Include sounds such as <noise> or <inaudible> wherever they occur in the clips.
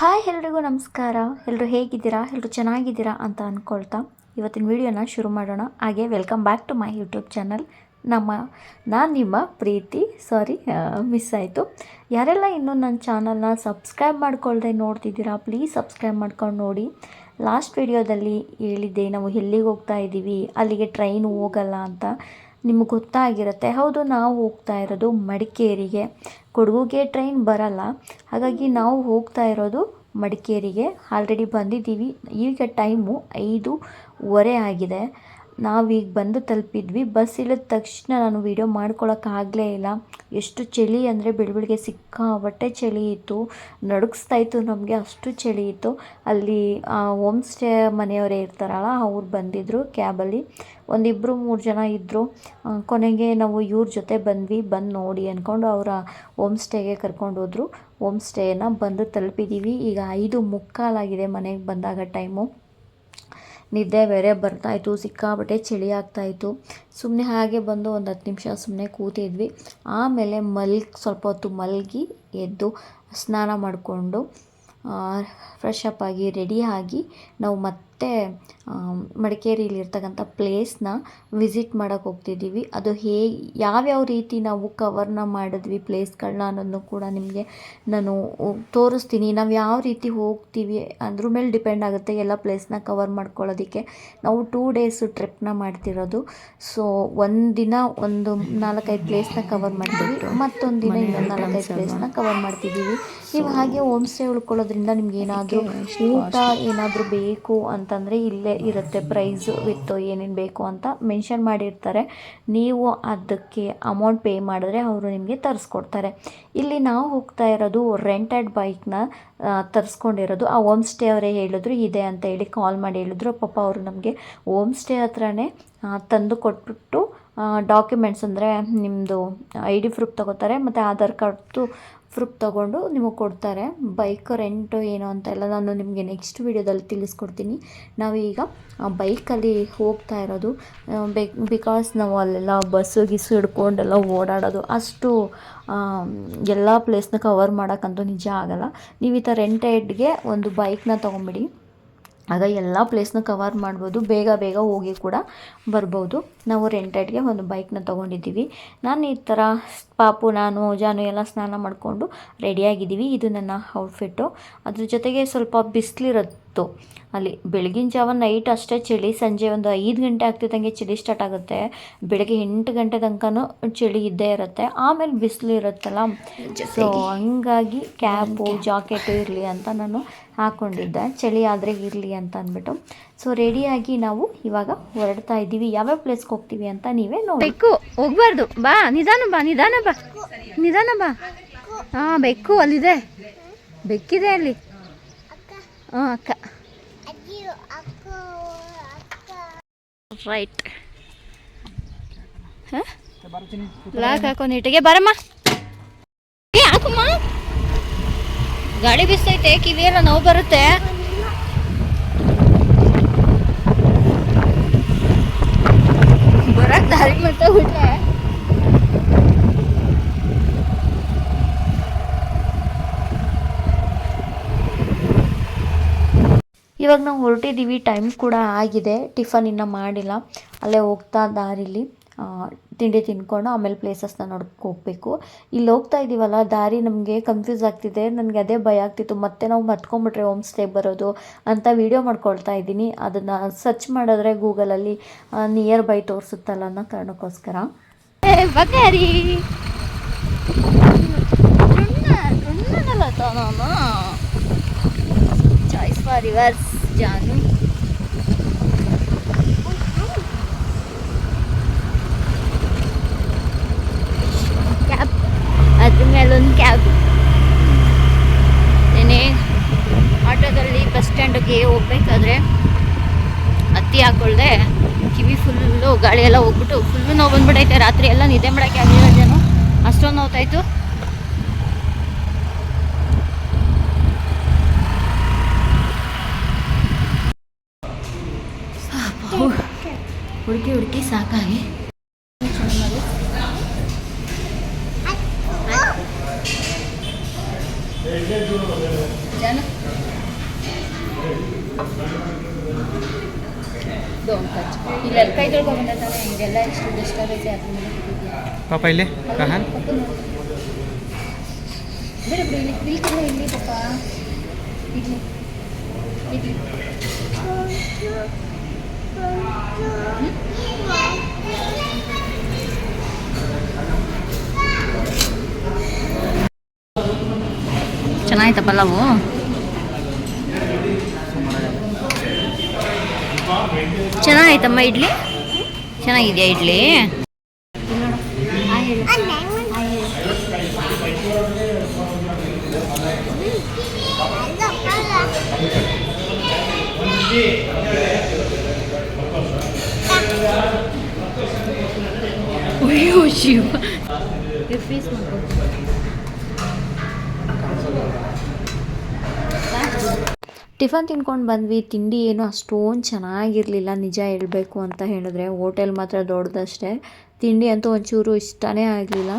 Hi ಎಲ್ರಿಗೂ ನಮಸ್ಕಾರ. ಎಲ್ಲರೂ ಹೇಗಿದ್ದೀರಾ? ಎಲ್ಲರೂ ಚೆನ್ನಾಗಿದ್ದೀರಾ ಅಂತ ಅಂದ್ಕೊಳ್ತಾ ಇವತ್ತಿನ ವಿಡಿಯೋನ ಶುರು ಮಾಡೋಣ. ಹಾಗೆ welcome back to my YouTube channel ನಮ್ಮ, ನಾನು ನಿಮ್ಮ ಪ್ರೀತಿ ಸಾರಿ ಮಿಸ್ ಆಯಿತು. ಯಾರೆಲ್ಲ ಇನ್ನೂ ನನ್ನ ಚಾನಲ್ನ ಸಬ್ಸ್ಕ್ರೈಬ್ ಮಾಡ್ಕೊಳ್ಳದೆ ನೋಡ್ತಿದ್ದೀರಾ ಪ್ಲೀಸ್ ಸಬ್ಸ್ಕ್ರೈಬ್ ಮಾಡ್ಕೊಂಡು ನೋಡಿ. ಲಾಸ್ಟ್ ವಿಡಿಯೋದಲ್ಲಿ ಹೇಳಿದ್ದೆ, ನಾವು ಎಲ್ಲಿಗೆ ಹೋಗ್ತಾ ಇದ್ದೀವಿ, ಅಲ್ಲಿಗೆ ಟ್ರೈನ್ ಹೋಗಲ್ಲ ಅಂತ. ನಿಮ್ಗೆ ಗೊತ್ತಾಗಿರುತ್ತೆ. ಹೌದು, ನಾವು ಹೋಗ್ತಾ ಇರೋದು ಮಡಿಕೇರಿಗೆ. ಕೊಡಗುಗೆ ಟ್ರೈನ್ ಬರಲ್ಲ. ಹಾಗಾಗಿ ನಾವು ಹೋಗ್ತಾ ಇರೋದು ಮಡಿಕೇರಿಗೆ. ಆಲ್ರೆಡಿ ಬಂದಿದ್ದೀವಿ. ಈಗ ಟೈಮು ಐದೂವರೆ ಆಗಿದೆ. ನಾವೀಗ ಬಂದು ತಲುಪಿದ್ವಿ. ಬಸ್ ಇಳಿದ ತಕ್ಷಣ ನಾನು ವೀಡಿಯೋ ಮಾಡ್ಕೊಳಕ್ಕಾಗಲೇ ಇಲ್ಲ. ಎಷ್ಟು ಚಳಿ ಅಂದರೆ ಬೆಳಬೆಳಗ್ಗೆ ಸಿಕ್ಕಾಪಟ್ಟೆ ಚಳಿ ಇತ್ತು. ನಡುಗಿಸ್ತಾ ಇತ್ತು ನಮಗೆ ಅಷ್ಟು ಚಳಿ ಇತ್ತು. ಅಲ್ಲಿ ಹೋಮ್ ಸ್ಟೇ ಮನೆಯವರೇ ಇರ್ತಾರಲ್ಲ, ಅವ್ರು ಬಂದಿದ್ದರು ಕ್ಯಾಬಲ್ಲಿ ಒಂದಿಬ್ಬರು ಮೂರು ಜನ ಇದ್ದರು ಕೊನೆಗೆ ನಾವು ಇವ್ರ ಜೊತೆ ಬಂದ್ವಿ. ಬಂದು ನೋಡಿ ಅಂದ್ಕೊಂಡು ಅವರ ಹೋಮ್ ಸ್ಟೇಗೆ ಕರ್ಕೊಂಡು ಹೋದರು. ಹೋಮ್ ಸ್ಟೇನ ಬಂದು ತಲುಪಿದ್ದೀವಿ ಈಗ ಐದು ಮುಕ್ಕಾಲಾಗಿದೆ ಮನೆಗೆ ಬಂದಾಗ ಟೈಮು ನಿದ್ದೆ ಬೇರೆ ಬರ್ತಾಯಿತ್ತು, ಸಿಕ್ಕಾಪಟ್ಟೆ ಚಳಿ ಆಗ್ತಾಯಿತ್ತು. ಸುಮ್ಮನೆ ಹಾಗೆ ಬಂದು ಒಂದು ಹತ್ತು ನಿಮಿಷ ಸುಮ್ಮನೆ ಕೂತಿದ್ವಿ. ಆಮೇಲೆ ಮಲ್ಗಿ, ಸ್ವಲ್ಪ ಹೊತ್ತು ಮಲಗಿ ಎದ್ದು ಸ್ನಾನ ಮಾಡಿಕೊಂಡು ಫ್ರೆಶ್ ಅಪ್ ಆಗಿ ರೆಡಿ ಆಗಿ ನಾವು ಮತ್ತೆ ಮಡಿಕೇರಿಲಿರ್ತಕ್ಕಂಥ ಪ್ಲೇಸ್ನ ವಿಸಿಟ್ ಮಾಡೋಕೆ ಹೋಗ್ತಿದ್ದೀವಿ. ಅದು ಹೇ ಯಾವ್ಯಾವ ರೀತಿ ನಾವು ಕವರ್ನ ಮಾಡಿದ್ವಿ ಪ್ಲೇಸ್ಗಳನ್ನ ಅನ್ನೋದನ್ನು ಕೂಡ ನಿಮಗೆ ನಾನು ತೋರಿಸ್ತೀನಿ. ನಾವು ಯಾವ ರೀತಿ ಹೋಗ್ತೀವಿ ಅದ್ರ ಮೇಲೆ ಡಿಪೆಂಡ್ ಆಗುತ್ತೆ ಎಲ್ಲ ಪ್ಲೇಸ್ನ ಕವರ್ ಮಾಡ್ಕೊಳ್ಳೋದಕ್ಕೆ. ನಾವು ಟೂ ಡೇಸು ಟ್ರಿಪ್ನ ಮಾಡ್ತಿರೋದು. ಸೊ ಒಂದಿನ ಒಂದು ನಾಲ್ಕೈದು ಪ್ಲೇಸ್ನ ಕವರ್ ಮಾಡ್ತೀವಿ. ಮತ್ತೊಂದು ದಿನ ಇನ್ನೊಂದು ನಾಲ್ಕೈದು ಪ್ಲೇಸ್ನ ಕವರ್ ಮಾಡ್ತಿದ್ದೀವಿ. ನೀವು ಹಾಗೆ ಹೋಮ್ ಸ್ಟೇ ಉಳ್ಕೊಳ್ಳೋದ್ರಿಂದ ನಿಮ್ಗೆ ಏನಾದರೂ ಊಟ ಏನಾದರೂ ಬೇಕು ಅಂತಂದರೆ ಇಲ್ಲೇ ಇರುತ್ತೆ ಪ್ರೈಸು ವಿತ್ತು ಏನೇನು ಬೇಕು ಅಂತ ಮೆನ್ಷನ್ ಮಾಡಿರ್ತಾರೆ. ನೀವು ಅದಕ್ಕೆ ಅಮೌಂಟ್ ಪೇ ಮಾಡಿದ್ರೆ ಅವರು ನಿಮಗೆ ತರಿಸ್ಕೊಡ್ತಾರೆ. ಇಲ್ಲಿ ನಾವು ಹೋಗ್ತಾ ಇರೋದು ರೆಂಟೆಡ್ ಬೈಕ್ನ ತರಿಸ್ಕೊಂಡಿರೋದು. ಆ ಹೋಮ್ ಸ್ಟೇ ಅವರೇ ಹೇಳಿದ್ರು, ಇದೆ ಅಂತ ಹೇಳಿ ಕಾಲ್ ಮಾಡಿ ಹೇಳಿದ್ರು. ಪಾಪ ಅವರು ನಮಗೆ ಹೋಮ್ ಸ್ಟೇ ಹತ್ರನೇ ತಂದು ಕೊಟ್ಬಿಟ್ಟು ಡಾಕ್ಯುಮೆಂಟ್ಸ್ ಅಂದರೆ ನಿಮ್ಮದು ಐ ಡಿ ಪ್ರೂಫ್ ತೊಗೋತಾರೆ, ಮತ್ತು ಆಧಾರ್ ಕಾರ್ಡ್ದು ಪ್ರೂಫ್ ತೊಗೊಂಡು ನಿಮಗೆ ಕೊಡ್ತಾರೆ. ಬೈಕ್ ರೆಂಟು ಏನು ಅಂತ ಎಲ್ಲ ನಾನು ನಿಮಗೆ ನೆಕ್ಸ್ಟ್ ವೀಡಿಯೋದಲ್ಲಿ ತಿಳಿಸ್ಕೊಡ್ತೀನಿ. ನಾವೀಗ ಬೈಕಲ್ಲಿ ಹೋಗ್ತಾ ಇರೋದು ಬಿಕಾಸ್ ನಾವು ಅಲ್ಲೆಲ್ಲ ಬಸ್ಸು ಗಿಸ್ಸು ಹಿಡ್ಕೊಂಡೆಲ್ಲ ಓಡಾಡೋದು, ಅಷ್ಟು ಎಲ್ಲ ಪ್ಲೇಸ್ನ ಕವರ್ ಮಾಡೋಕ್ಕಂತೂ ನಿಜ ಆಗೋಲ್ಲ. ನೀವು ಈ ಥರ ರೆಂಟೆಡ್ಗೆ ಒಂದು ಬೈಕ್ನ ತೊಗೊಂಬಿಡಿ. ಆಗ ಎಲ್ಲ ಪ್ಲೇಸ್ನ ಕವರ್ ಮಾಡ್ಬೋದು. ಬೇಗ ಬೇಗ ಹೋಗಿ ಕೂಡ ಬರ್ಬೋದು. ನಾವು ರೆಂಟೆಡ್ಗೆ ಒಂದು ಬೈಕ್ನ ತೊಗೊಂಡಿದ್ದೀವಿ. ನಾನು ಈ ಥರ ಪಾಪು, ನಾನು, ಜಾನು ಎಲ್ಲ ಸ್ನಾನ ಮಾಡಿಕೊಂಡು ರೆಡಿಯಾಗಿದ್ದೀವಿ ಇದು ನನ್ನ ಔಟ್ಫಿಟ್ಟು ಅದ್ರ ಜೊತೆಗೆ ಸ್ವಲ್ಪ ಬಿಸಿಲಿರತ್ತು ಅಲ್ಲಿ ಬೆಳಗಿನ ಜಾವ ನೈಟ್ ಅಷ್ಟೇ ಚಳಿ ಸಂಜೆ ಒಂದು ಐದು ಗಂಟೆ ಆಗ್ತಿದ್ದಂಗೆ ಚಳಿ ಸ್ಟಾರ್ಟ್ ಆಗುತ್ತೆ. ಬೆಳಗ್ಗೆ ಎಂಟು ಗಂಟೆ ತನಕನೂ ಚಳಿ ಇದ್ದೇ ಇರುತ್ತೆ. ಆಮೇಲೆ ಬಿಸಿಲು ಇರುತ್ತಲ್ಲ? ಸೊ ಹಂಗಾಗಿ ಕ್ಯಾಪು ಜಾಕೆಟು ಇರಲಿ ಅಂತ ನಾನು ಹಾಕ್ಕೊಂಡಿದ್ದೆ ಚಳಿ ಆದರೆ ಇರಲಿ ಅಂತ ಅಂದ್ಬಿಟ್ಟು. ಸೊ ರೆಡಿಯಾಗಿ ನಾವು ಇವಾಗ ಹೊರಡ್ತಾ ಇದ್ದೀವಿ. ಯಾವ್ಯಾವ ಪ್ಲೇಸ್ಗೆ ಹೋಗ್ತೀವಿ ಅಂತ ನೀವೇ ನೋಡಿ ಬೆಕ್ಕು ಹೋಗ್ಬಾರ್ದು. ಬಾ ನಿಧಾನ ಬಾ ನಿಧಾನ ಬಾ. ನಿಧಾನ ಬಾ. ಹಾಂ ಬೆಕ್ಕು ಅಲ್ಲಿದೆ. ಬೆಕ್ಕಿದೆ ಅಲ್ಲಿ. ಹಾಂ? ಅಕ್ಕ ರೈಟ್ ಲಾಕ್ ಹಾಕೋ ನೀಟಿಗೆ ಬರಮ್ಮ. ಏ ಹಾಕಮ್ಮ. ಗಾಳಿ ಬಿಸ್ತೈತೆ ಕಿವಿಯೆಲ್ಲ ನೋವು ಬರುತ್ತೆ ಬರಕ್ ದಾರಿ ಮತ್ತೆ ಬಿಟ್ರೆ ಇವಾಗ ನಾವು ಹೊರಟಿದ್ದೀವಿ ಟೈಮ್ ಕೂಡ ಆಗಿದೆ. ಟಿಫನ್ ಇನ್ನು ಮಾಡಿಲ್ಲ. ಅಲ್ಲೇ ಹೋಗ್ತಾ ದಾರಿಲಿ ತಿಂಡಿ ತಿನ್ಕೊಂಡು ಆಮೇಲೆ ಪ್ಲೇಸಸ್ನ ನೋಡಕ್ಕೆ ಹೋಗಬೇಕು. ಇಲ್ಲಿ ಹೋಗ್ತಾ ಇದ್ದೀವಲ್ಲ ದಾರಿ ನಮಗೆ ಕನ್ಫ್ಯೂಸ್ ಆಗ್ತಿದೆ. ನನಗೆ ಅದೇ ಭಯ ಆಗ್ತಿತ್ತು. ಮತ್ತೆ ನಾವು ಮತ್ಕೊಂಬಿಟ್ರೆ ಹೋಮ್ ಸ್ಟೇ ಬರೋದು ಅಂತ ವೀಡಿಯೋ ಮಾಡ್ಕೊಳ್ತಾ ಇದ್ದೀನಿ. ಅದನ್ನು ಸರ್ಚ್ ಮಾಡಿದ್ರೆ ಗೂಗಲಲ್ಲಿ ನಿಯರ್ ಬೈ ತೋರಿಸುತ್ತಲ್ಲ ಅನ್ನೋ ಕಾರಣಕ್ಕೋಸ್ಕರ. Choice for reverse Janu. Cab. ಅದ್ರ ಮೇಲೊಂದು ಕ್ಯಾಬ್. ಏನೇ ಆಟೋದಲ್ಲಿ ಬಸ್ ಸ್ಟ್ಯಾಂಡಿಗೆ ಹೋಗ್ಬೇಕಾದ್ರೆ ಹತ್ತಿ ಹಾಕೊಳ್ದೆ, ಕಿವಿ ಫುಲ್ಲು ಗಾಳಿ ಎಲ್ಲ ಹೋಗ್ಬಿಟ್ಟು ಫುಲ್ಲು ನೋವು ಬಂದ್ಬಿಟ್ಟೈತೆ ರಾತ್ರಿ ಎಲ್ಲ ನಿದ್ದೆ ಮಾಡೋಕ್ಕೆ ಆಗಿಲ್ಲ ಜನ. ಅಷ್ಟೊಂದು ನೋವ್ತಾಯಿತ್ತು ಹುಡುಕಿ ಹುಡುಕಿ ಸಾಕಾಗಿ ಜನ ಡೋಂಟ್ ಟಚ್ ಇಲ್ಲೆಲ್ಲ ಕೈ ತೊಳ್ಕೊಂಡ್ಬಂದ ತಾನೆ ಇದೆಲ್ಲ ಎಷ್ಟು ಡಿಸ್ಟರ್ಬ್ ಐತೆ ಅದ್ರ ಮೇಲೆ ಬಿದ್ದಿದ್ಯಾ ಪಾಪ ಇಲ್ಲಿ ಕಹಾನ್ ಪಕ್ಕ ನೋಡು. ಬೇರೆ ಬಿಡು ಇಲ್ಲಿ ಇಲ್ಲಿ ಕೂಡ ಇಲ್ಲಿ ಪಾಪ ಇಡ್ಲಿ ಇಡ್ಲಿ ಚೆನ್ನಾಯ್ತಾ ಪಲಾವು ಚೆನ್ನಾಗೈತಮ್ಮ ಇಡ್ಲಿ? ಚೆನ್ನಾಗಿದೆಯಾ ಇಡ್ಲಿ? ಅಯ್ಯೋ ಶಿವ. ಪೀಸ್ ಟಿಫನ್ ತಿನ್ಕೊಂಡು ಬಂದ್ವಿ. ತಿಂಡಿ ಏನು ಅಷ್ಟೊಂದು ಚೆನ್ನಾಗಿರಲಿಲ್ಲ, ನಿಜ ಹೇಳಬೇಕು ಅಂತ ಹೇಳಿದ್ರೆ. ಹೋಟೆಲ್ ಮಾತ್ರ ದೊಡ್ಡದಷ್ಟೇ. ತಿಂಡಿ ಅಂತೂ ಒಂಚೂರು ಇಷ್ಟನೇ ಆಗಲಿಲ್ಲ.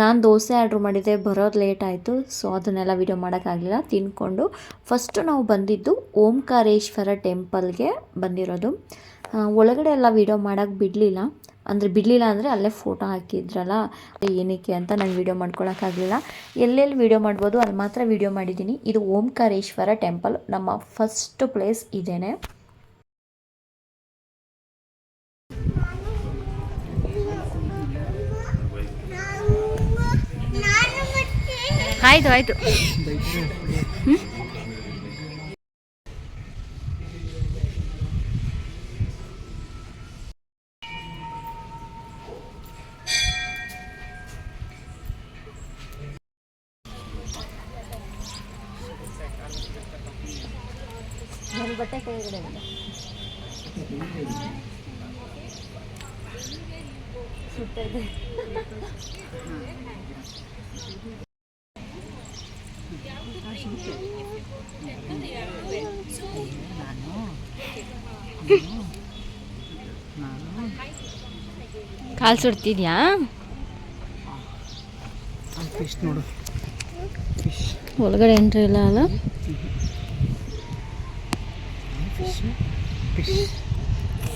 ನಾನು ದೋಸೆ ಆರ್ಡ್ರ್ ಮಾಡಿದ್ದೆ ಬರೋದು ಲೇಟ್ ಆಯಿತು, ಸೊ ಅದನ್ನೆಲ್ಲ ವೀಡಿಯೋ ಮಾಡೋಕ್ಕಾಗಲಿಲ್ಲ. ತಿನ್ಕೊಂಡು ಫಸ್ಟು ನಾವು ಬಂದಿದ್ದು ಓಂಕಾರೇಶ್ವರ ಟೆಂಪಲ್ಗೆ ಬಂದಿರೋದು. ಒಳಗಡೆ ಎಲ್ಲ ವೀಡಿಯೋ ಮಾಡೋಕ್ಕೆ ಬಿಡಲಿಲ್ಲ. ಅಂದರೆ ಬಿಡಲಿಲ್ಲ ಅಂದರೆ ಅಲ್ಲೇ ಫೋಟೋ ಹಾಕಿದ್ರಲ್ಲ ಏನಕ್ಕೆ ಅಂತ ನಾನು ವೀಡಿಯೋ ಮಾಡ್ಕೊಳಕ್ಕಾಗಲಿಲ್ಲ ಎಲ್ಲೆಲ್ಲಿ ವೀಡಿಯೋ ಮಾಡ್ಬೋದು ಅಲ್ಲಿ ಮಾತ್ರ ವೀಡಿಯೋ ಮಾಡಿದ್ದೀನಿ. ಇದು ಓಂಕಾರೇಶ್ವರ ಟೆಂಪಲ್ ನಮ್ಮ ಫಸ್ಟ್ ಪ್ಲೇಸ್ ಇದೇನೆ. ಆಯ್ತು ಆಯ್ತು. ಬಟ್ಟೆ ಕೆಳಗಡೆ. ಸುಟ್ಟಿದೆ. ಕಾಲು ಸುಡ್ತಿದ್ಯಾ? ಫಿಶ್ ನೋಡು. ಫಿಶ್ ಒಳಗಡೆ ಎಂಟ್ರಿ ಇಲ್ಲ ಅಲ್ಲ ಫಿಶ್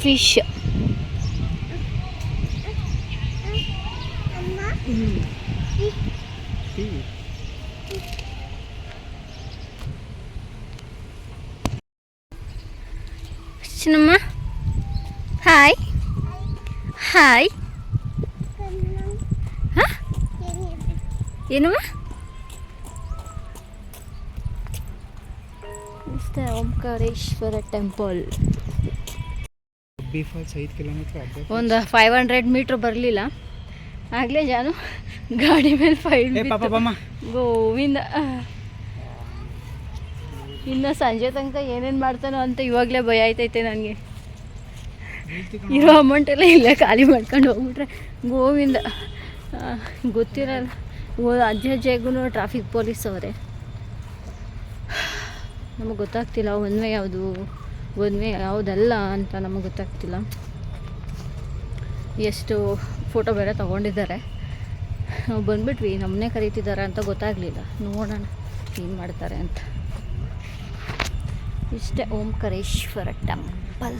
ಫಿಶ್ ಚಿನ್ನಮ್ಮ ಹಾಯ್ ಹಾಯ್ ಏನಮ್ಮ ಇಷ್ಟೇ ಓಂಕಾರೇಶ್ವರ ಟೆಂಪಲ್ ಬಿ ಫಾಲ್ಸ್ ಐದು ಕಿಲೋಮೀಟ್ರ್ ಅಬ್ಬೆ ಒಂದು ಫೈವ್ ಹಂಡ್ರೆಡ್ ಮೀಟ್ರ್ ಬರಲಿಲ್ಲ. ಆಗಲೇ ಜಾನು ಗಾಡಿ ಮೇಲೆ ಫೈಲ್ ಗೋವಿಂದ. ಇನ್ನು ಸಂಜೆ ತನಕ ಏನೇನು ಮಾಡ್ತಾನೋ ಅಂತ ಇವಾಗಲೇ ಭಯ ಆಯ್ತೈತೆ ನನಗೆ. ಇರೋ ಅಮೌಂಟ್ ಎಲ್ಲ ಇಲ್ಲೇ ಖಾಲಿ ಮಾಡ್ಕೊಂಡು ಹೋಗ್ಬಿಟ್ರೆ. ಗೋವಿಂದ. ಗೊತ್ತಿರಲ್ಲ. ಓ ಅಜ್ಜ ಅಜ್ಜಿಗೂ ಟ್ರಾಫಿಕ್ ಪೊಲೀಸ್ ಅವರೇ. ನಮಗೆ ಗೊತ್ತಾಗ್ತಿಲ್ಲ ಒನ್ ವೇ ಯಾವುದು. ಒನ್ ವೇ ಯಾವುದಲ್ಲ ಅಂತ ನಮಗೆ ಗೊತ್ತಾಗ್ತಿಲ್ಲ. ಎಷ್ಟು ಫೋಟೋ ಬೇರೆ ತೊಗೊಂಡಿದ್ದಾರೆ. ನಾವು ಬಂದ್ಬಿಟ್ವಿ. ನಮ್ಮನ್ನೇ ಕರೀತಿದ್ದಾರೆ ಅಂತ ಗೊತ್ತಾಗಲಿಲ್ಲ. ನೋಡೋಣ ಏನು ಮಾಡ್ತಾರೆ ಅಂತ. ಇಷ್ಟೇ ಓಂಕಾರೇಶ್ವರ ಟೆಂಪಲ್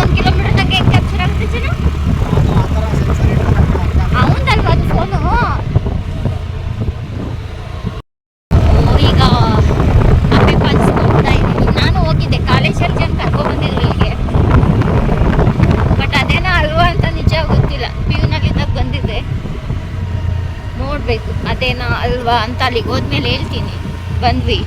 ಒಂದು ಕಿಲೋಮೀಟರ್ ನಾನು ಹೋಗಿದ್ದೆ ಬಟ್ ಅಲ್ವಾ ಅಂತ ನಿಜ ಗೊತ್ತಿಲ್ಲ. ಬಂದಿದ್ದೆ. ನೋಡಬೇಕು, ಅದೇನೋ ಅಲ್ವಾ ಅಂತ ಅಲ್ಲಿಗೆ ಹೋದ್ಮೇಲೆ ಹೇಳ್ತೀನಿ. ಬಂದ್ವಿ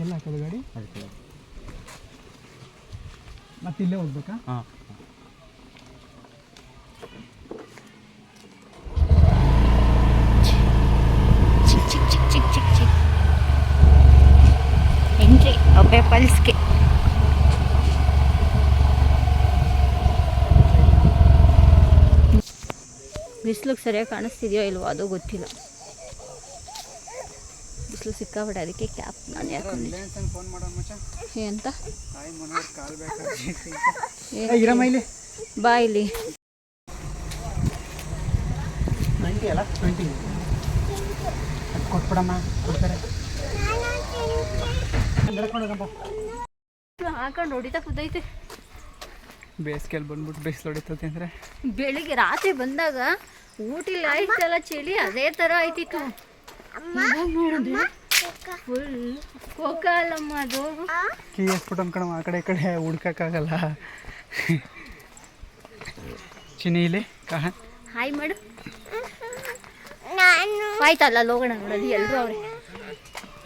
ಎಲ್ಲ ಹಾಕೋದು ಗಾಡಿ ಮತ್ತೆ ಇಲ್ಲೇ ಹೋಗ್ಬೇಕಾ ಹಾಂ ಚಿಕ್ ಚಿಕ್ ಚಿಕ್ ಚಿಕ್ ಚಿಕ್ ಚಿಕ್ ಎಂಟ್ರಿ ಅಬ್ಬೆ ಪಲ್ಸ್ಗೆ ಬಿಸ್ಲಿಗೆ ಸರಿಯಾಗಿ ಕಾಣಿಸ್ತಿದೆಯೋ ಇಲ್ವೋ ಅದು ಗೊತ್ತಿಲ್ಲ. ಬಿಸಿಲು ಸಿಕ್ಕಾಬಿಡ ಅದಕ್ಕೆ ಕ್ಯಾಪ್ ನಾನು ಯಾಕೊಂಡಿದ್ದೆ ಫೋನ್ ಮಾಡೋಣ ಹೇ ಅಂತ ಬಾ ಇಲ್ಲಿ. ಕೊಟ್ಬಿಡಮ್ಮ ಕೊಡ್ತಾರೆ. ಹಾಕೊಂಡು ಹೊಡಿತಾ ಕುದೈತೆ ಬೇಸಿಗೆಯಲ್ಲಿ ಬಂದ್ಬಿಟ್ಟು ಬೇಸಿಲು ಹೊಡಿತದೆ ಅಂದ್ರೆ. ಬೆಳಿಗ್ಗೆ ರಾತ್ರಿ ಬಂದಾಗ ಊಟಿಲಿ ಆಯ್ತಲ್ಲ ಚಳಿ ಅದೇ ಥರ ಆಯ್ತಿತ್ತು ಕಣ. ನೋಡಿದ್ರೆ ಫುಲ್ ಕೋಕ ಅಲ್ಲಮ್ಮ ಅದು. ಕೀ ಹಾಕ್ಬಿಟ್ಟು ಆ ಕಡೆ ಈ ಕಡೆ ಹುಡ್ಕಕ್ಕಾಗಲ್ಲ. ಚಿನಿ ಇಲ್ಲಿ ಕಹ. ಹಾಯ್ ಮಾಡು. ಆಯ್ತಲ್ಲ ಅಲ್ಲಿ ಹೋಗೋಣ ನೋಡೋದು ಎಲ್ಲರೂ ಅವ್ರೆ.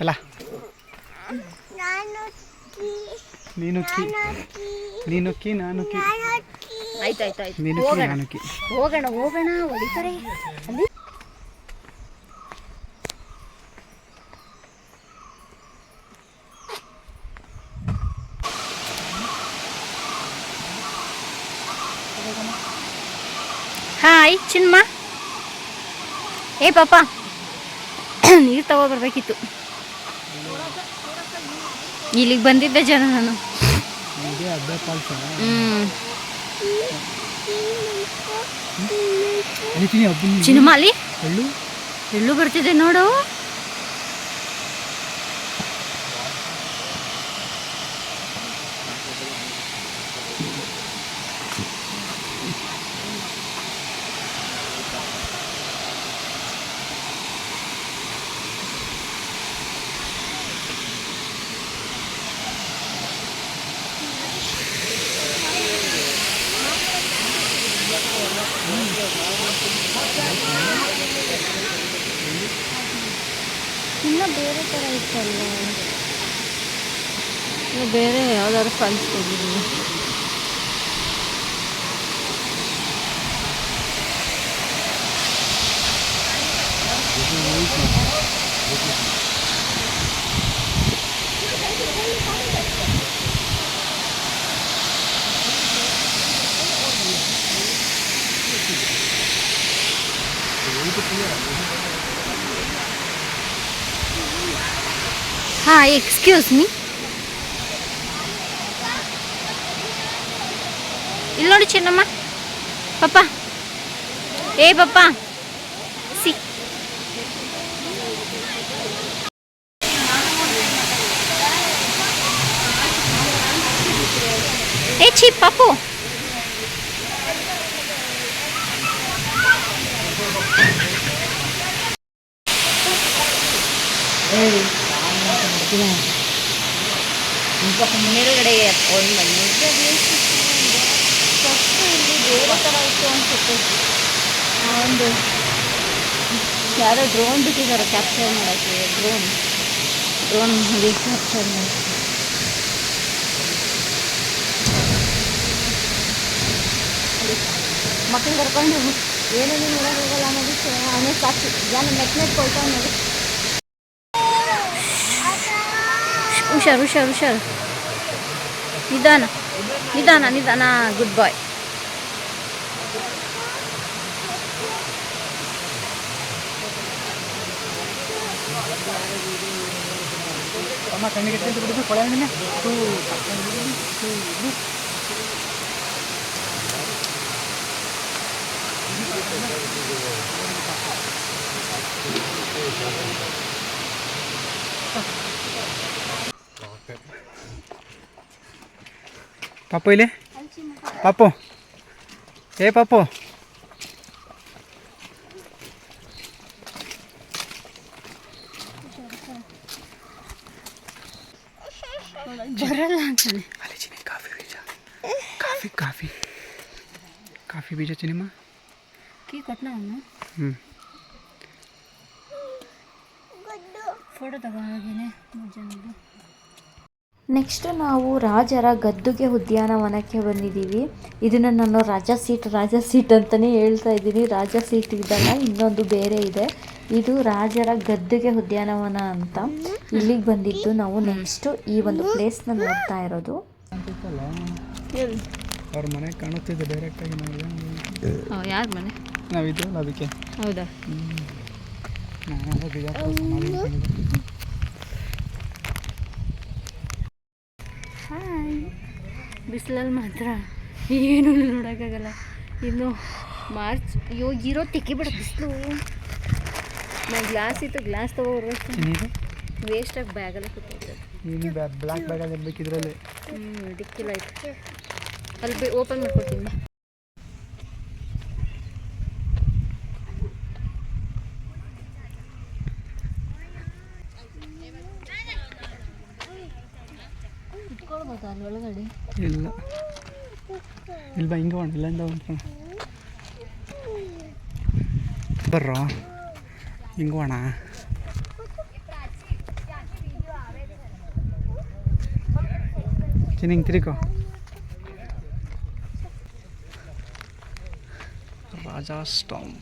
ಅಲ್ಲ. ನೀನು ನೀನುಕ್ಕಿ ನಾನುಕ್ಕಿ. ಕಿ ನಾನು ಕಿ ಆಯ್ತಾಯ್ತು ಆಯ್ತು ನೀನು ಹೋಗೋಣ ಹೋಗೋಣ ಹೋಗೋಣ ಹೊಡಿತಾರೆ. ಅಲ್ಲಿ. ಹಾಯ್ ಚಿನ್ಮ. ಏ ಪಾಪ. ನೀರು ತಗೋಬರ್ಬೇಕಿತ್ತು ಇಲ್ಲಿಗೆ ಬಂದಿದ್ದೆ ಜನ ನಾನು. ಇದೇ ಅರ್ಧ ಅಲ್ಲಿ ಚಿನಿ ಹಬ್ಬ ಎಳ್ಳು? ಎಳ್ಳು ಬರ್ತಿದೆ ನೋಡು. ಥರ ಇತ್ತಲ್ಲ ಇನ್ನು ಬೇರೆ ಯಾವ್ದಾದ್ರು ಫಾಲ್ಸ್ ಹೋಗಿದ್ದೀನಿ ಹಾಂ ಎಕ್ಸ್ಕ್ಯೂಸ್ ಮೀ ಇಲ್ಲಿ ನೋಡಿ ಚಿನ್ನಮ್ಮ ಪಪ್ಪ ಏ ಪಪ್ಪ ಸಿ ಏ ಚಿ ಪಪ್ಪು ಮೇಲ್ಗಡೆ ಎತ್ಕೊಂಡು ಬಂದಿದ್ದೆ ಬೇರೆ ಥರ ಇತ್ತು ಅನ್ಸುತ್ತೆ ಆ ಒಂದು ಯಾರೋ ಡ್ರೋನ್ ಬಿಟ್ಟಿದ್ದಾರೆ ಕ್ಯಾಪ್ಚರ್ ಮಾಡೋಕ್ಕೆ. ಡ್ರೋನ್ ಡ್ರೋನ್ ಮಾಡಿ ಕ್ಯಾಪ್ಚರ್ ಮಾಡೋಕ್ಕೆ. ಮಕ್ಕಳು ಕರ್ಕೊಂಡು ಏನೇನು ನೋಡೋಕೆ ಹೋಗಲ್ಲ ಅನ್ನೋದಕ್ಕೆ ಅವನೇ ಸಾಕ್ಷಿ. ಜನ ನೆಟ್ ನೆಟ್ ಕೊಳ್ತಾವ್ ನೋಡಿ ಹುಷಾರು ಹುಷಾರು ಹುಷಾರು. ನಿಧಾನ. ನಿಧಾನ ನಿಧಾನ. ಗುಡ್ ಬಾಯ್ ಅಮ್ಮ ಕಣ್ಣಿಗೆ ಎತ್ತಿದ್ದು ಬಿಡಿದು ಕೊಳೆ ಹಣ್ಣಿನ? ಟೂ ಟೂ ಇದು ಪಾಪು ಇಲ್ಲಿ? ಪಾಪು. ಏ ಪಾಪು. ಬರಲ್ಲ ಅಂತಾನೆ. ಅಲ್ಲಿ ಚಿನ್ನಿ ಕಾಫಿ ಬೀಜ. Coffee coffee. ಕಾಫಿ ಬೀಜ ಚಿನಿಮ್ಮ ಕೀ ಕೊಟ್ಟನ ಅವನು? ಹ್ಞೂ ಫೋಟೋ ತಗೋ ಹಾಗೇನೆ ಮೂರು ಜನದ್ದು ನೆಕ್ಸ್ಟ್ ನಾವು ರಾಜರ ಗದ್ದುಗೆ ಉದ್ಯಾನವನಕ್ಕೆ ಬಂದಿದ್ದೀವಿ. ಇದನ್ನು ನಾನು ರಾಜ ಸೀಟ್ ರಾಜ ಸೀಟ್ ಅಂತಲೇ ಹೇಳ್ತಾ ಇದ್ದೀನಿ. ರಾಜ ಸೀಟ್ ಇದಲ್ಲ ಇನ್ನೊಂದು ಬೇರೆ ಇದೆ. ಇದು ರಾಜರ ಗದ್ದುಗೆ ಉದ್ಯಾನವನ ಅಂತ. ಇಲ್ಲಿಗೆ ಬಂದಿದ್ದು ನಾವು ನೆಕ್ಸ್ಟು ಈ ಒಂದು ಪ್ಲೇಸ್ನ ನೋಡ್ತಾ ಇರೋದು. ಅವ್ರ ಮನೆ ಕಾಣುತ್ತಿದೆ ಡೈರೆಕ್ಟಾಗಿ ನಾವು ಯಾರ ಮನೆ? ನಾವಿದ್ದೀವಲ್ಲ ಅದಕ್ಕೆ. ಹೌದಾ? ನಾನು ಬಿಜಾಪುರ ಸಮಾಧಿ ಹಾಯ್. ಬಿಸಿಲಲ್ಲಿ ಮಾತ್ರ ಏನೂ ನೋಡೋಕ್ಕಾಗಲ್ಲ. ಇನ್ನು ಮಾರ್ಚ್ ಅಯ್ಯೋ ಇರೋ ತೆಗಿಬಿಡ ಬಿಸಿಲು. ನಾನು ಗ್ಲಾಸ್ ಇತ್ತು ಗ್ಲಾಸ್ ತಗೋರು ಚಿನ್ನಿದು ಆಗಿ ಬ್ಯಾಗಲ್ಲೇ ಕೂತೈತೆ ಏನು ಬ್ಲ್ಯಾಕ್ ಬ್ಯಾಗಲ್ಲಿ ಇರ್ಬೇಕು ಇದರಲ್ಲಿ. ಹ್ಞೂ ಡಿಕ್ಕಿಲ್ಲ ಆಯ್ತು ಅಲ್ಲಿ ಓಪನ್ ಮಾಡ್ಕೊಡ್ತೀನಿ. ಅಲ್ಲಿ ಒಳಗಡೆ? ಇಲ್ಲ. ಇಲ್ಲ ಹಿಂಗೆ ಹೋಣ ಇಲ್ಲಿಂದ ಬರ್ರೋ. ಹಿಂಗೆ ಹೋಣ ಚಿನ್ನ ಹಿಂಗೆ ತಿರ್ಕೋ ರಾಜ ಸ್ಟಾಂಪ್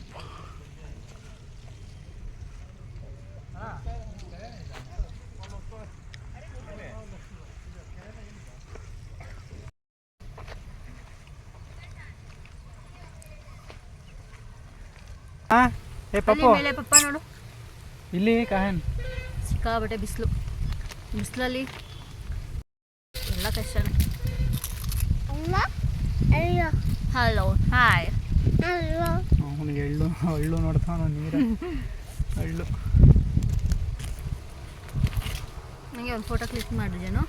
ಹಾಂ ಏ ಪಪ್ಪು ಮೇಲೆ ಪಪ್ಪ ನೋಡು ಇಲ್ಲಿ ಕಾಹನ್ ಸಿಕ್ಕಾಬಟ್ಟೆ ಬಿಸಿಲು ಬಿಸಿಲಲ್ಲಿ ಎಲ್ಲ ಕಷ್ಟನೇ ಹಲೋ ಹಾಯ್ ಅವನಿಗೆ ಎಳ್ಳು ಎಳ್ಳು ನೋಡ್ತಾನ ನೀರು. <laughs> ಎಳ್ಳು. ನನಗೆ ಒಂದು ಫೋಟೋ ಕ್ಲಿಕ್ ಮಾಡಿದ್ದೇನು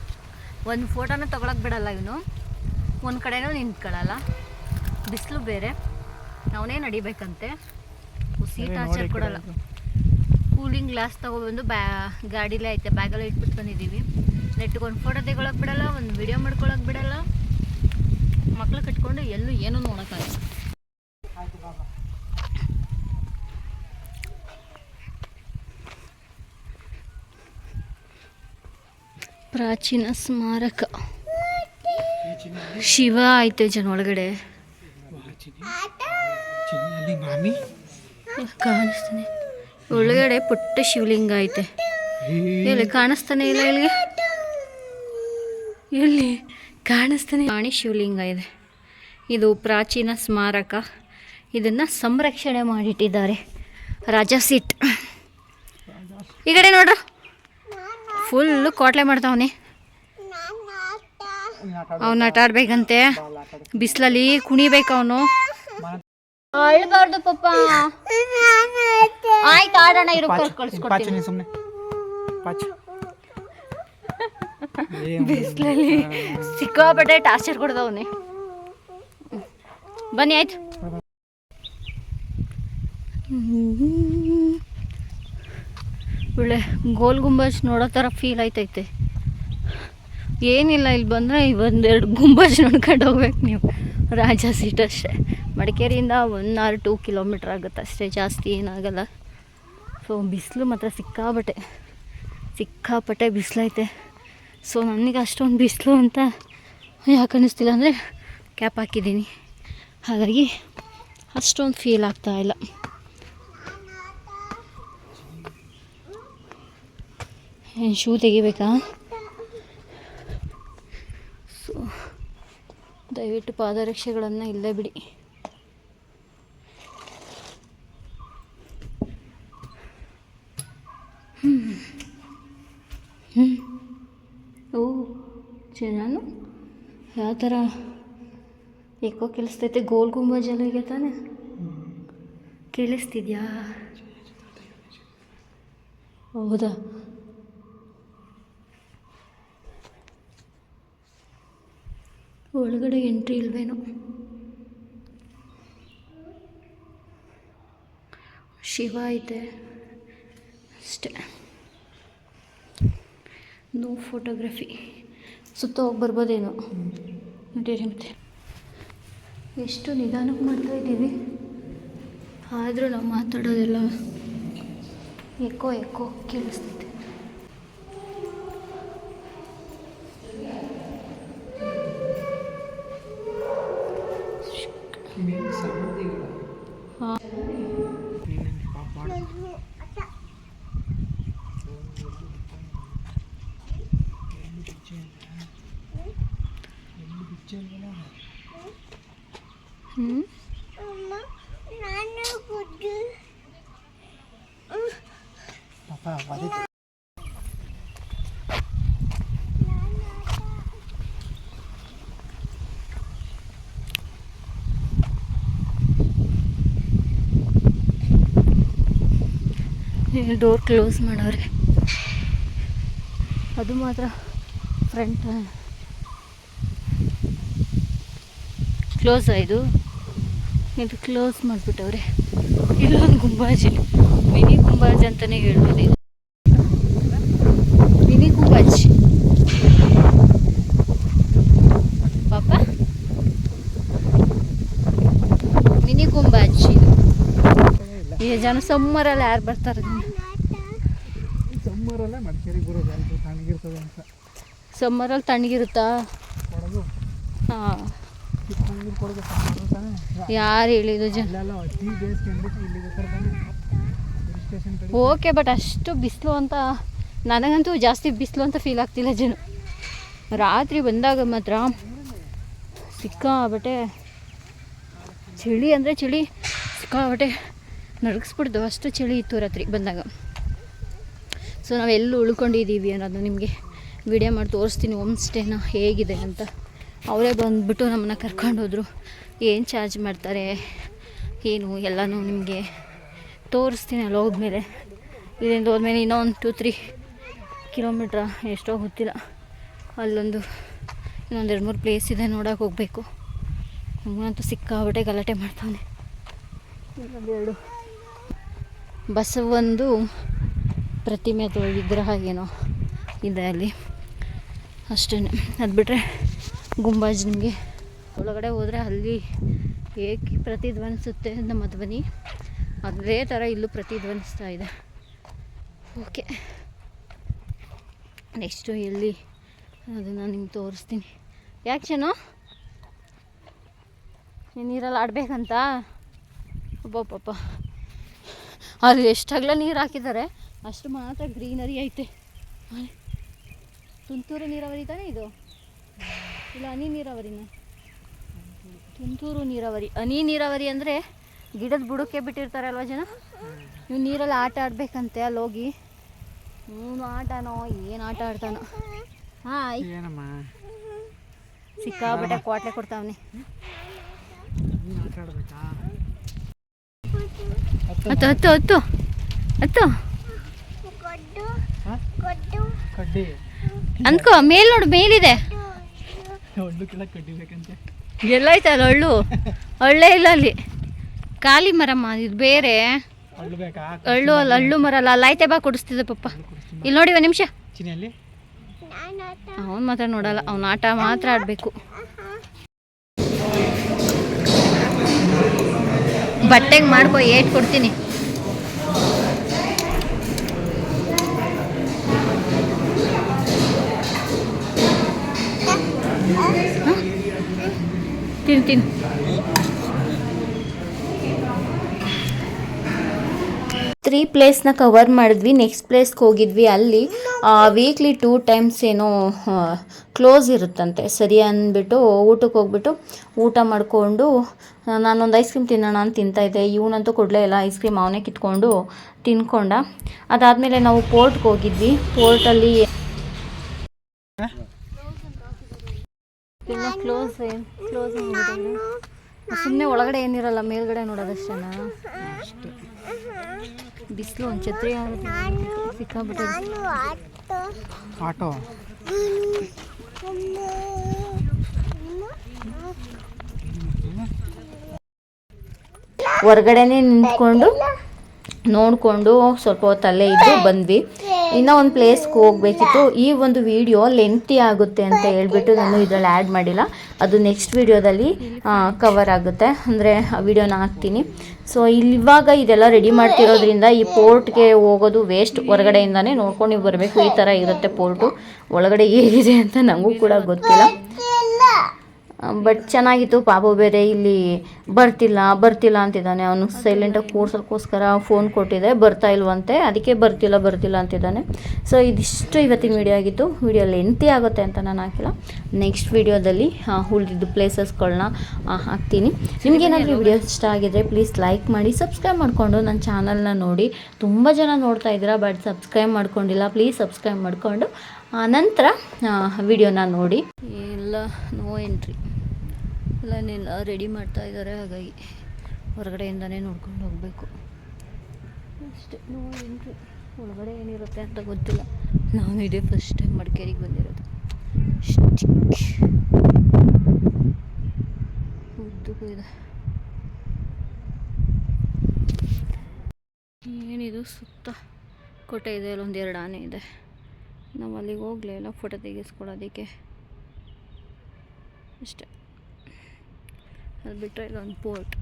ಒಂದು ಫೋಟೋನ ತೊಗೊಳಕ್ಕೆ ಬಿಡಲ್ಲ ಇವನು. ಒಂದು ಕಡೆನೂ ನಿಂತ್ಕೊಳ್ಳಲ್ಲ ಬಿಸಿಲು ಬೇರೆ. ಅವನೇ ನಡಿಬೇಕಂತೆ. ಸೀಟ್ ಆಚೆ ಕೊಡಲ್ಲ. ಕಡೆ ಕೂಲಿಂಗ್ ಗ್ಲಾಸ್ ತೊಗೊಬಂದು ಬ್ಯಾ ಗಾಡೀಲೇ ಐತೆ ಬ್ಯಾಗಲ್ಲೇ ಇಟ್ಬಿಟ್ಟು ಬಂದಿದ್ದೀವಿ. ಒಂದು ಫೋಟೋ ತೆಗೊಳಕ್ಕೆ ಬಿಡಲ್ಲ, ಒಂದು ವಿಡಿಯೋ ಮಾಡ್ಕೊಳಕ್ಕೆ ಬಿಡಲ್ಲ. ಮಕ್ಳು ಕಟ್ಕೊಂಡು ಎಲ್ಲೂ ಏನೂ ನೋಡೋಕ್ಕಾಗಲ್ಲ. ಪ್ರಾಚೀನ ಸ್ಮಾರಕ. ಶಿವ ಐತೆ ಜನ ಒಳಗಡೆ. ಕಾಣಿಸ್ತಾನೆ. ಒಳಗಡೆ ಪುಟ್ಟ ಶಿವಲಿಂಗ ಐತೆ. ಇಲ್ಲಿ ಕಾಣಿಸ್ತಾನೆ ಇಲ್ಲ ಇಲ್ಲಿಗೆ? ಎಲ್ಲಿ ಕಾಣಿಸ್ತಾನೆ ರಾಣಿ ಶಿವಲಿಂಗ ಇದೆ. ಇದು ಪ್ರಾಚೀನ ಸ್ಮಾರಕ. ಇದನ್ನು ಸಂರಕ್ಷಣೆ ಮಾಡಿಟ್ಟಿದ್ದಾರೆ. ರಾಜ ಸೀಟ್. ಈ ಕಡೆ ನೋಡ್ರು? ಫುಲ್ಲು ಕೋಟ್ಲೆ ಮಾಡ್ತಾವನೆ. ಅವನ ಆಟ ಆಡ್ಬೇಕಂತೆ. ಬಿಸಿಲಲ್ಲಿ ಕುಣಿಬೇಕು ಅವನು. ಅಳ್ಬಾರ್ದು ಆಯ್ತು, ಆಡೋಣ, ಇರು ಕಳ್ಸ್ಕೊಡ್ತೀನಿ ಸುಮ್ಮನೆ ಬಿಸಿಲಲ್ಲಿ ಸಿಕ್ಕಾಪಟ್ಟೆ ಟಾರ್ಚರ್ ಕೊಡ್ದವನೆ. ಬನ್ನಿ ಆಯ್ತು. ಒಳ್ಳೆ ಗೋಲ್ ಗುಂಬಜ್ ನೋಡೋ ಥರ ಫೀಲ್ ಆಯ್ತೈತೆ. ಏನಿಲ್ಲ ಇಲ್ಲಿ ಬಂದರೆ ಒಂದೆರಡು ಗುಂಬಜ್ ನೋಡ್ಕೊಂಡು ಹೋಗ್ಬೇಕು ನೀವು. ರಾಜ ಸೀಟ್ ಅಷ್ಟೇ. ಮಡಿಕೇರಿಯಿಂದ ಒನ್ ಆರ್ ಟೂ ಕಿಲೋಮೀಟ್ರ್ ಆಗುತ್ತೆ ಅಷ್ಟೇ ಜಾಸ್ತಿ ಏನಾಗಲ್ಲ. ಸೊ ಬಿಸಿಲು ಮಾತ್ರ ಸಿಕ್ಕಾಪಟ್ಟೆ. ಸಿಕ್ಕಾಪಟ್ಟೆ ಬಿಸಿಲೈತೆ. ಸೊ ನನಗೆ ಅಷ್ಟೊಂದು ಬಿಸಿಲು ಅಂತ ಯಾಕೆ ಅನ್ನಿಸ್ತಿಲ್ಲ ಅಂದರೆ ಕ್ಯಾಪ್ ಹಾಕಿದ್ದೀನಿ. ಹಾಗಾಗಿ ಅಷ್ಟೊಂದು ಫೀಲ್ ಆಗ್ತಾ ಇಲ್ಲ. ಏನು ಶೂ ತೆಗಿಬೇಕಾ? ಸೊ ದಯವಿಟ್ಟು ಪಾದರಕ್ಷೆಗಳನ್ನು ಇಲ್ಲೇ ಬಿಡಿ. ಓ ನಾನು. ಯಾವ ಥರ ಏಕೋ ಕೇಳಿಸ್ತೈತೆ, ಗೋಲ್ ಗುಂಬಜಲ್ಲಿಗೆ ತಾನೆ. ಕೇಳಿಸ್ತಿದ್ಯಾ? ಹೌದಾ? ಒಳಗಡೆ ಎಂಟ್ರಿ ಇಲ್ವೇನೋ. ಶಿವ ಐತೆ. ಅಷ್ಟೇ. ನೋ ಫೋಟೋಗ್ರಫಿ ಸುತ್ತ ಹೋಗಿ ಬರ್ಬೋದೇನೋ. ನೋಡಿರಿ ಮತ್ತೆ ಎಷ್ಟು ನಿಧಾನಕ್ಕೆ ಮಾಡ್ತಾ ಇದ್ದೀವಿ. ಆದರೂ ನಾವು ಮಾತಾಡೋದೆಲ್ಲ. ಎಕೋ ಎಕೋ ಕೇಳಿಸ್ತೈತೆ ಹಾಂ ಹ್ಞೂ ಪಾಪ ಅದೇ ಡೋರ್ ಕ್ಲೋಸ್ ಮಾಡವ್ರೆ. ಅದು ಮಾತ್ರ ಫ್ರಂಟ್ ಕ್ಲೋಸ್ ಆಯಿತು ಇದು? ಕ್ಲೋಸ್ ಮಾಡಿಬಿಟ್ಟವ್ರೆ. ಇಲ್ಲೊಂದು ಗುಂಬಾಜಿ. ಮಿನಿ ಗುಂಬಾಜ್ ಅಂತಲೇ ಹೇಳ್ಬೋದು ಮಿನಿ ಗುಂಬಾಜಿ. ಪಾಪ? ಮಿನಿ ಗುಂಬಾಜಿ. ಈ ಜನ ಸಮ್ಮರಲ್ಲಿ ಯಾರು ಬರ್ತಾರೆ? ಸಮ್ಮರಲ್ಲೇ ಮಡಿಕೇರಿಗೆ ಬರೋದು ತಣ್ಣಗಿರ್ತದೆ ಅಂತ. ಸಮ್ಮರಲ್ಲಿ ತಣ್ಣಗಿರುತ್ತಾ? ಕೊಡೋದು. ಹಾಂ. ತಣ್ಣಗಿರು ಕೊಡೋದು ಸಮ್ಮರ್ ತಾನೆ? ಯಾರು ಹೇಳಿದ್ದು ಜನ ಬರ್ತಾನೆ ಓಕೆ ಬಟ್ ಅಷ್ಟು ಬಿಸಿಲು ಅಂತ ನನಗಂತೂ ಜಾಸ್ತಿ ಬಿಸಿಲು ಅಂತ ಫೀಲ್ ಆಗ್ತಿಲ್ಲ ಜನ. ರಾತ್ರಿ ಬಂದಾಗ ಮಾತ್ರ ಸಿಕ್ಕಾಬಟ್ಟೆ ಚಳಿ ಅಂದರೆ ಚಳಿ ಸಿಕ್ಕಾಬಟ್ಟೆ ನಡಗಿಸ್ಬಿಡ್ದು ಅಷ್ಟು ಚಳಿ ಇತ್ತು ರಾತ್ರಿ ಬಂದಾಗ. ಸೊ ನಾವು ಉಳ್ಕೊಂಡಿದ್ದೀವಿ ಅನ್ನೋದು ನಿಮಗೆ ವಿಡಿಯೋ ಮಾಡಿ ತೋರಿಸ್ತೀನಿ. ಹೋಮ್ ಸ್ಟೇನ ಹೇಗಿದೆ ಅಂತ. ಅವರೇ ಬಂದುಬಿಟ್ಟು ನಮ್ಮನ್ನು ಕರ್ಕೊಂಡೋದ್ರು ಏನು ಚಾರ್ಜ್ ಮಾಡ್ತಾರೆ? ಏನು? ಎಲ್ಲನೂ ನಿಮಗೆ ತೋರಿಸ್ತೀನಿ ಅಲ್ಲಿ ಹೋದ್ಮೇಲೆ. ಇದರಿಂದ ಹೋದ್ಮೇಲೆ ಇನ್ನೊಂದು ಟೂ ತ್ರೀ ಕಿಲೋಮೀಟ್ರ ಎಷ್ಟೋ ಗೊತ್ತಿಲ್ಲ. ಅಲ್ಲೊಂದು ಇನ್ನೊಂದು ಎರಡು, ಮೂರು ಪ್ಲೇಸ್ ಇದೆ ನೋಡೋಕೆ ಹೋಗಬೇಕು. ನಮಗಂತೂ ಸಿಕ್ಕಾಬಟ್ಟೆ ಗಲಾಟೆ ಮಾಡ್ತಾನೆ ಇನ್ನೊಂದೆರಡು ಬಸವೊಂದು ಪ್ರತಿಮೆ ಅಥವಾ ವಿಗ್ರಹ ಏನೋ ಇದೆ ಅಲ್ಲಿ. ಅಷ್ಟೇ, ಅದು ಬಿಟ್ಟರೆ ಗುಂಬಾಜ್ ನಿಮಗೆ ಒಳಗಡೆ ಹೋದರೆ ಅಲ್ಲಿ ಏಕೆ ಪ್ರತಿಧ್ವನಿಸುತ್ತೆ ನಮ್ಮ ಧ್ವನಿ ಅದೇ ಥರ ಇಲ್ಲೂ ಪ್ರತಿಧ್ವನಿಸ್ತಾ ಇದೆ. ಓಕೆ. ನೆಕ್ಸ್ಟು ಎಲ್ಲಿ ಅದನ್ನು ನಿಮ್ಗೆ ತೋರಿಸ್ತೀನಿ. ಯಾಕೆ ಚೆನ್ನೋ ನೀನು ನೀರಲ್ಲಿ ಆಡಬೇಕಂತ? ಒಬ್ಬೊಬ್ಬಪ್ಪ ಅಲ್ಲಿ ಎಷ್ಟಾಗಲೇ ನೀರು ಹಾಕಿದ್ದಾರೆ? ಅಷ್ಟು ಮಾತ್ರ ಗ್ರೀನರಿ ಐತೆ. ತುಂತುರು ನೀರಾವರಿ ತಾನೇ ಇದು? ಇಲ್ಲ ಹನಿ ನೀರಾವರಿನ? ತುಂತುರು ನೀರಾವರಿ. ಹನಿ ನೀರಾವರಿ ಅಂದರೆ ಗಿಡದ ಬುಡಕ್ಕೆ ಬಿಟ್ಟಿರ್ತಾರೆ ಅಲ್ವಾ ಜನ? ನೀವು ನೀರಲ್ಲಿ ಆಟ ಆಡಬೇಕಂತೆ ಅಲ್ಲಿ ಹೋಗಿ ಇವನು ಆಟನೋ ಏನು ಆಟ ಆಡ್ತಾನೋ. ಹಾಯ್. ಏನಮ್ಮ? ಸಿಕ್ಕಾಬಿಟ್ಟೆ ಕ್ವಾಟ್ಲೆ ಕೊಡ್ತಾವನಿ. ನೀನು ಹತ್ತು ಹತ್ತು ಹತ್ತು. ಹತ್ತು. ಕಡ್ಡಿ. ಅಂದ್ಕೋ ಮೇಲ್ ನೋಡು ಮೇಲಿದೆ. ಒಳ್ಳು ಕಡ್ಡಿ ಬೇಕಂತೆ. ಎಲ್ಲೈತಲ್ಲ ಹಳ್ಳು ಹಳ್ಳೆ ಇಲ್ಲ ಅಲ್ಲಿ. ಖಾಲಿ ಮರಮ್ಮ ಇದು ಬೇರೆ. ಒಳ್ಳು ಬೇಕಾ? ಹಳ್ಳು ಅಲ್ಲ ಹಳ್ಳು ಮರ ಅಲ್ಲ ಅಲ್ಲಾಯ್ತೆ ಬಾ ಕೊಡಿಸ್ತಿದ್ದೆ ಪಪ್ಪ ಇಲ್ಲಿ ನೋಡಿ ಒಂದು ನಿಮಿಷ. ಅವನ್ ಅವನು ಮಾತ್ರ ನೋಡಲ್ಲ ಅವ್ನ ಆಟ ಮಾತ್ರ ಆಡಬೇಕು. ಬಟ್ಟೆಗೆ ಮಾಡ್ಕೊ ಏಟ್ ಕೊಡ್ತೀನಿ. ತ್ರೀ ಪ್ಲೇಸ್ನ ಕವರ್ ಮಾಡಿದ್ವಿ. ನೆಕ್ಸ್ಟ್ ಪ್ಲೇಸ್ಗೆ ಹೋಗಿದ್ವಿ. ಅಲ್ಲಿ ವೀಕ್ಲಿ ಟೂ ಟೈಮ್ಸ್ ಏನೋ ಕ್ಲೋಸ್ ಇರುತ್ತಂತೆ. ಸರಿ ಅಂದ್ಬಿಟ್ಟು, ಊಟಕ್ಕೆ ಹೋಗ್ಬಿಟ್ಟು, ಊಟ ಮಾಡಿಕೊಂಡು ನಾನೊಂದು ಐಸ್ ಕ್ರೀಮ್ ತಿನ್ನೋಣ ಅಂತ ತಿಂತಾಯಿದ್ದೆ ಇವನಂತೂ ಕೊಡಲೇ ಇಲ್ಲ ಐಸ್ ಕ್ರೀಮ್ ಅವನೇ ಕಿತ್ಕೊಂಡು ತಿನ್ಕೊಂಡ ಅದಾದಮೇಲೆ ನಾವು ಪೋರ್ಟ್ಗೆ ಹೋಗಿದ್ವಿ. ಪೋರ್ಟಲ್ಲಿ ಕ್ಲೋಸ್ ಕ್ಲೋಸ್ ಸುಮ್ಮನೆ ಒಳಗಡೆ ಏನಿರಲ್ಲ ಮೇಲ್ಗಡೆ ನೋಡೋದಷ್ಟೇನಾ ಅಷ್ಟೇ. ಬಿಸಿಲು ಒಂದು ಛತ್ರಿ ಸಿಕ್ಕಾಬಿಟ್ಟು ಆಟೋ. ಹೊರಗಡೆನೇ ನಿಂತ್ಕೊಂಡು ನೋಡಿಕೊಂಡು ಸ್ವಲ್ಪ ಹೊತ್ತು ಅಲ್ಲೇ ಇದ್ದು ಬಂದ್ವಿ. ಇನ್ನೂ ಒಂದು ಪ್ಲೇಸ್ಗೆ ಹೋಗ್ಬೇಕಿತ್ತು. ಈ ಒಂದು ವಿಡಿಯೋ ಲೆಂತಿ ಆಗುತ್ತೆ ಅಂತ ಹೇಳ್ಬಿಟ್ಟು ನಾನು ಇದರಲ್ಲಿ ಆ್ಯಡ್ ಮಾಡಿಲ್ಲ. ಅದು ನೆಕ್ಸ್ಟ್ ವಿಡಿಯೋದಲ್ಲಿ ಕವರ್ ಆಗುತ್ತೆ. ಅಂದರೆ ಆ ವಿಡಿಯೋನ ಹಾಕ್ತೀನಿ. ಸೊ ಇವಾಗ ಇದೆಲ್ಲ ರೆಡಿ ಮಾಡ್ತಿರೋದ್ರಿಂದ ಈ ಪೋರ್ಟ್ಗೆ ಹೋಗೋದು ವೇಸ್ಟ್ ಹೊರಗಡೆಯಿಂದನೇ ನೋಡ್ಕೊಂಡು ಬರಬೇಕು. ಈ ಥರ ಇರುತ್ತೆ ಪೋರ್ಟು ಒಳಗಡೆ ಹೇಗಿದೆ ಅಂತ ನನಗೂ ಕೂಡ ಗೊತ್ತಿಲ್ಲ. ಬಟ್ ಚೆನ್ನಾಗಿತ್ತು. ಪಾಪು ಬೇರೆ ಇಲ್ಲಿ ಬರ್ತಿಲ್ಲ ಬರ್ತಿಲ್ಲ ಅಂತಿದ್ದಾನೆ. ಅವನು ಸೈಲೆಂಟಾಗಿ ಕೂರ್ಸೋಕ್ಕೋಸ್ಕರ ಫೋನ್ ಕೊಟ್ಟಿದೆ. ಬರ್ತಾ ಇಲ್ವಂತೆ. ಅದಕ್ಕೆ ಬರ್ತಿಲ್ಲ ಬರ್ತಿಲ್ಲ ಅಂತಿದ್ದಾನೆ. ಸೊ ಇದಿಷ್ಟು ಇವತ್ತಿನ ವಿಡಿಯೋ ಆಗಿತ್ತು. ವಿಡಿಯೋ ಲೆಂತಿ ಆಗುತ್ತೆ ಅಂತ ನಾನು ಹಾಕಿಲ್ಲ. ನೆಕ್ಸ್ಟ್ ವಿಡಿಯೋದಲ್ಲಿ ಉಳಿದಿದ್ದು ಪ್ಲೇಸಸ್ಗಳನ್ನ ಹಾಕ್ತೀನಿ. ನಿಮಗೇನಾದರೂ ವಿಡಿಯೋ ಇಷ್ಟ ಆಗಿದ್ರೆ ಪ್ಲೀಸ್ ಲೈಕ್ ಮಾಡಿ ಸಬ್ಸ್ಕ್ರೈಬ್ ಮಾಡಿಕೊಂಡು ನನ್ನ ಚಾನಲ್ನ ನೋಡಿ. ತುಂಬ ಜನ ನೋಡ್ತಾ ಇದ್ದೀರಾ ಬಟ್ ಸಬ್ಸ್ಕ್ರೈಬ್ ಮಾಡ್ಕೊಂಡಿಲ್ಲ. ಪ್ಲೀಸ್ ಸಬ್ಸ್ಕ್ರೈಬ್ ಮಾಡಿಕೊಂಡು ನಂತರ ವಿಡಿಯೋನ ನೋಡಿ. ಎಲ್ಲ ನೋ ಎಂಟ್ರಿ. ಎಲ್ಲನೆಲ್ಲ ರೆಡಿ ಮಾಡ್ತಾ ಇದ್ದಾರೆ ಹಾಗಾಗಿ ಹೊರಗಡೆಯಿಂದನೇ ನೋಡ್ಕೊಂಡು ಹೋಗಬೇಕು. ಅಷ್ಟೇ, ನೋ ಎಂಟ್ರಿ. ಒಳಗಡೆ ಏನಿರುತ್ತೆ ಅಂತ ಗೊತ್ತಿಲ್ಲ. ನಾನು ಇದೇ ಫಸ್ಟ್ ಟೈಮ್ ಮಡಿಕೇರಿಗೆ ಬಂದಿರೋದು. ಉದ್ದಕ್ಕೂ ಏನಿದು ಸುತ್ತ? ಕೋಟೆ ಇದೆ, ಅಲ್ಲೊಂದು ಎರಡು ಆನೆ ಇದೆ. ನಾವು ಅಲ್ಲಿಗೆ ಹೋಗಲೇ ಇಲ್ಲ ಫೋಟೋ ತೆಗೆಸ್ಕೊಳ್ಳೋದಕ್ಕೆ ಅಷ್ಟೇ. ಅಲ್ಲಿ ಬಿಟ್ಟರೆ ಇಲ್ಲೊಂದು ಪೋರ್ಟ್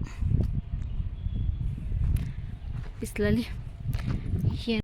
ಬಿಸಿಲಲ್ಲಿ. ಏನು